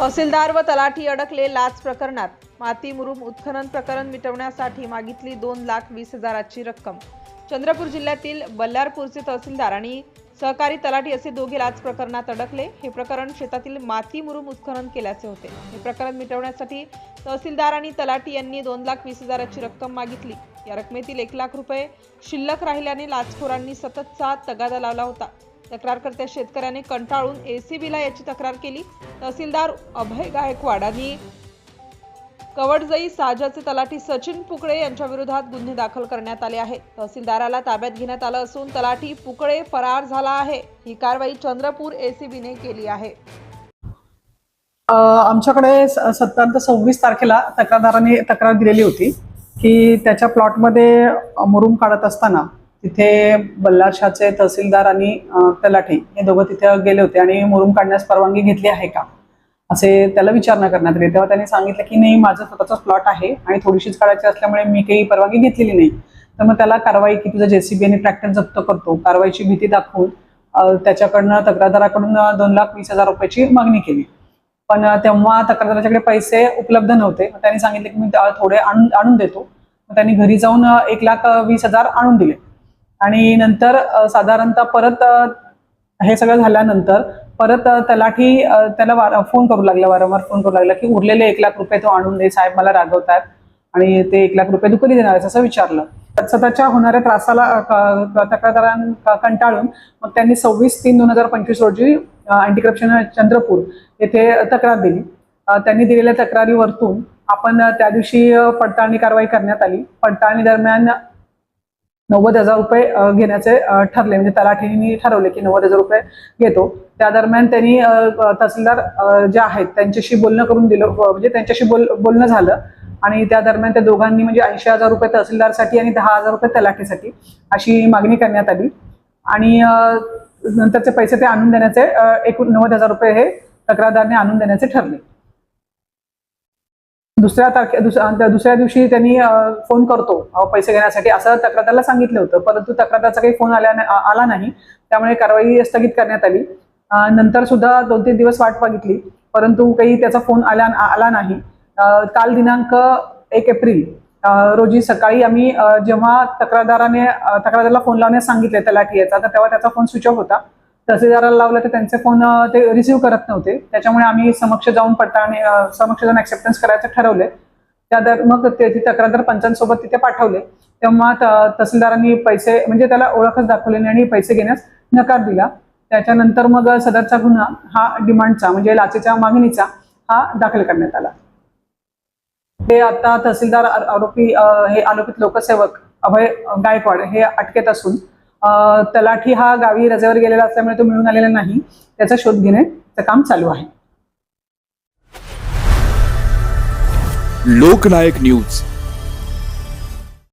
तहसीलदार व तलाठी अडकले लाच प्रकरणात. माती मुरुम उत्खनन प्रकरण मिटवण्यासाठी मागितली दोन लाख वीस हजाराची रक्कम. चंद्रपूर जिल्ह्यातील बल्लारपूरचे तहसीलदार आणि सहकारी तलाठी असे दोघे लाच प्रकरणात अडकले. हे प्रकरण शेतातील माती मुरुम उत्खनन केल्याचे होते. हे प्रकरण मिटवण्यासाठी तहसीलदार आणि तलाठी यांनी दोन लाख वीस हजाराची रक्कम मागितली. या रकमेतील एक लाख रुपये शिल्लक राहिल्याने लाचखोरांनी सततचा तगादा लावला होता. तक्रारकर्त्या शेतकऱ्याने कंटाळून एसीबीला याची तक्रार केली. तहसीलदार अभय गायकवाड आणि कवडजई साजाचे तलाठी सचिन पुकळे यांच्या विरोधात गुन्हे दाखल करण्यात आले आहेत. तहसीलदाराला ताब्यात घेण्यात आलं असून तलाठी पुकळे फरार झाला आहे. ही कारवाई चंद्रपूर एसीबीने केली आहे. आमच्याकडे स- सत्तर ते सव्वीस तारखेला तक्रारदाराने तक्रार दिलेली होती की त्याच्या प्लॉटमध्ये मुरुम काढत असताना तिथे बल्लारशाचे तहसीलदार आणि तलाठे हे दोघं तिथे गेले होते आणि मुरुम काढण्यास परवानगी घेतली आहे का? असे त्याला विचारणा करण्यात आली. तेव्हा त्यांनी सांगितलं की नाही माझं स्वतःचा प्लॉट आहे आणि थोडीशीच काढायची असल्यामुळे मी काही परवानगी घेतलेली नाही. तर मग त्याला कारवाई की तुझं जेसीबी आणि ट्रॅक्टर जप्त करतो कारवाईची भीती दाखवून त्याच्याकडनं तक्रारदाराकडून दोन लाख वीस हजार रुपयाची मागणी केली. पण तेव्हा तक्रारदाराच्याकडे पैसे उपलब्ध नव्हते. मग त्यांनी सांगितले की मी त्या- थोडे आणून आणून देतो. मग त्यांनी घरी जाऊन एक लाख वीस हजार आणून दिले. आणि नंतर साधारणतः परत हे सगळं झाल्यानंतर परत तलाठी त्याला वार- फोन करू लागला वारंवार फोन करू लागला की उरलेले एक लाख रुपये तो आणून दे साहेब मला रागवतात आणि ते एक लाख रुपये तू कधी देणार आहेस असं विचारलं. सततच्या होणाऱ्या त्रासाला तक्रारां तक्रारदारां कंटाळून मग त्यांनी सव्वीस तीन दोन हजार पंचवीस रोजी अँटी करप्शन चंद्रपूर येथे तक्रार दिली. त्यांनी दिलेल्या तक्रारीवरतून आपण त्या दिवशी पडताळणी कारवाई करण्यात आली. पडताळणी दरम्यान नव्वद हजार रुपये घेण्याचे ठरले. म्हणजे तलाठींनी ठरवले की नव्वद हजार रुपये घेतो. त्या दरम्यान त्यांनी तहसीलदार जे आहेत त्यांच्याशी बोलणं करून दिलं म्हणजे त्यांच्याशी बोल बोलणं झालं. आणि त्या दरम्यान त्या दोघांनी म्हणजे ऐंशी हजार रुपये तहसीलदारसाठी आणि दहा हजार रुपये तलाठीसाठी अशी मागणी करण्यात आली. आणि नंतरचे पैसे ते आणून देण्याचे एकूण नव्वद हजार रुपये हे तक्रारदारने आणून देण्याचे ठरले. दुसऱ्या तारखे दुसऱ्या दुसऱ्या दिवशी त्यांनी फोन करतो पैसे घेण्यासाठी. असं तक्रारला सांगितलं होतं परंतु तक्रारचा काही फोन आल्या आला नाही. त्यामुळे कारवाई स्थगित करण्यात आली. नंतर सुद्धा दोन तीन दिवस वाट बघितली परंतु काही त्याचा फोन आला आला नाही. काल दिनांक एक एप्रिल रोजी सकाळी आम्ही जेव्हा तक्रारदाराने तक्रारदाराला फोन लावण्यास सांगितले तलाठी याचा तर तेव्हा त्याचा फोन स्विच ऑफ होता. तहसीलदाराला लावलं तर त्यांचे फोन ते रिसिव्ह करत नव्हते. त्याच्यामुळे आम्ही समक्ष जाऊन पडताळणी समक्ष जाऊन ऍक्सेप्टन्स करायचं ठरवले त्या दर मग त्याची तक्रार तक्रारदार पंचांसोबत तिथे पाठवले तेव्हा तहसीलदारांनी पैसे म्हणजे त्याला ओळखच दाखवली नाही आणि पैसे घेण्यास नकार दिला. त्याच्यानंतर मग सदरचा गुन्हा हा डिमांडचा म्हणजे लाचेच्या मागणीचा हा दाखल करण्यात आला. हे आता तहसीलदार आरोपी हे आरोपित लोकसेवक अभय गायकवाड हे अटकेत असून तलाठी हा गावी रजेवर गेलेला असल्यामुळे तो मिळून आलेला नाही. त्याचा शोध घेण्याचं काम चालू आहे. लोकनायक न्यूज.